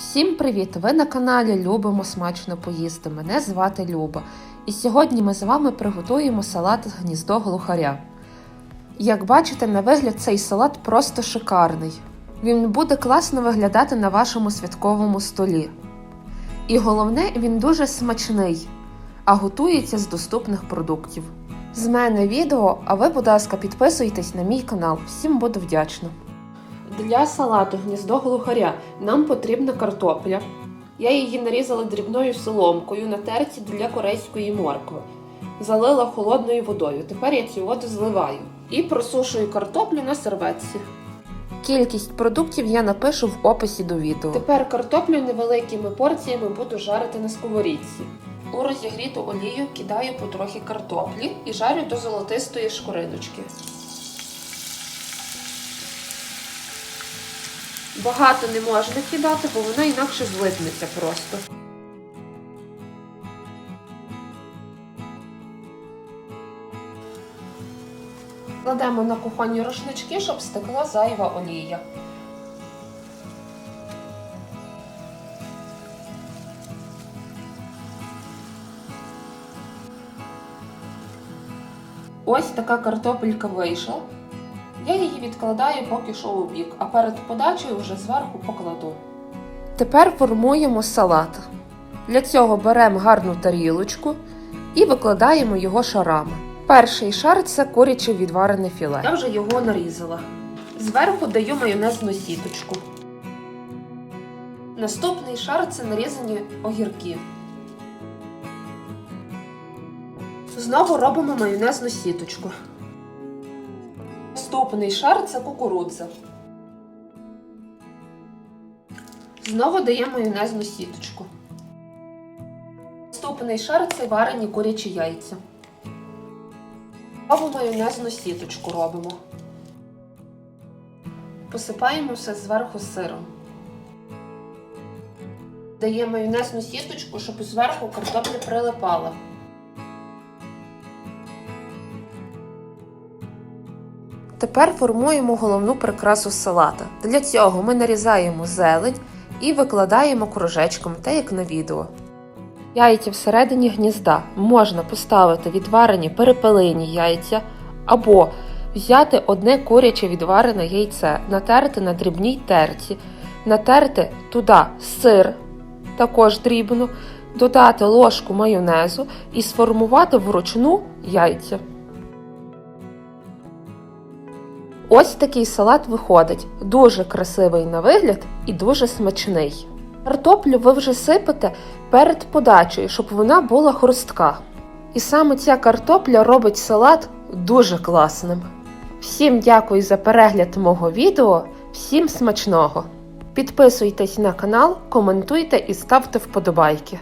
Всім привіт! Ви на каналі Любимо смачно поїсти. Мене звати Люба. І сьогодні ми з вами приготуємо салат гніздо глухаря. Як бачите, на вигляд цей салат просто шикарний. Він буде класно виглядати на вашому святковому столі. І головне, він дуже смачний, а готується з доступних продуктів. З мене відео, а ви, будь ласка, підписуйтесь на мій канал. Всім буду вдячна. Для салату гніздо глухаря нам потрібна картопля. Я її нарізала дрібною соломкою на терці для корейської моркви. Залила холодною водою. Тепер я цю воду зливаю. І просушую картоплю на серветці. Кількість продуктів я напишу в описі до відео. Тепер картоплю невеликими порціями буду жарити на сковорідці. У розігріту олію кидаю потрохи картоплі і жарю до золотистої шкориночки. Багато не можна кидати, бо вона інакше злипнеться просто. Кладемо на кухонні рушнички, щоб стекла зайва олія. Ось така картопелька вийшла. Я її відкладаю поки що у бік, а перед подачею вже зверху покладу. Тепер формуємо салат. Для цього беремо гарну тарілочку і викладаємо його шарами. Перший шар це куряче відварене філе. Я вже його нарізала. Зверху даю майонезну сіточку. Наступний шар це нарізані огірки. Знову робимо майонезну сіточку. Наступний шар це кукурудза. Знову даємо майонезну сіточку. Наступний шар це варені курячі яйця. Знову майонезну сіточку робимо. Посипаємо все зверху сиром. Даємо майонезну сіточку, щоб зверху картопля прилипала. Тепер формуємо головну прикрасу салата. Для цього ми нарізаємо зелень і викладаємо кружечком, так як на відео. Яйця всередині гнізда можна поставити відварені перепелині яйця або взяти одне куряче відварене яйце, натерти на дрібній терці, натерти туди сир, також дрібно, додати ложку майонезу і сформувати вручну яйця. Ось такий салат виходить. Дуже красивий на вигляд і дуже смачний. Картоплю ви вже сипете перед подачею, щоб вона була хрустка. І саме ця картопля робить салат дуже класним. Всім дякую за перегляд мого відео, всім смачного! Підписуйтесь на канал, коментуйте і ставте вподобайки.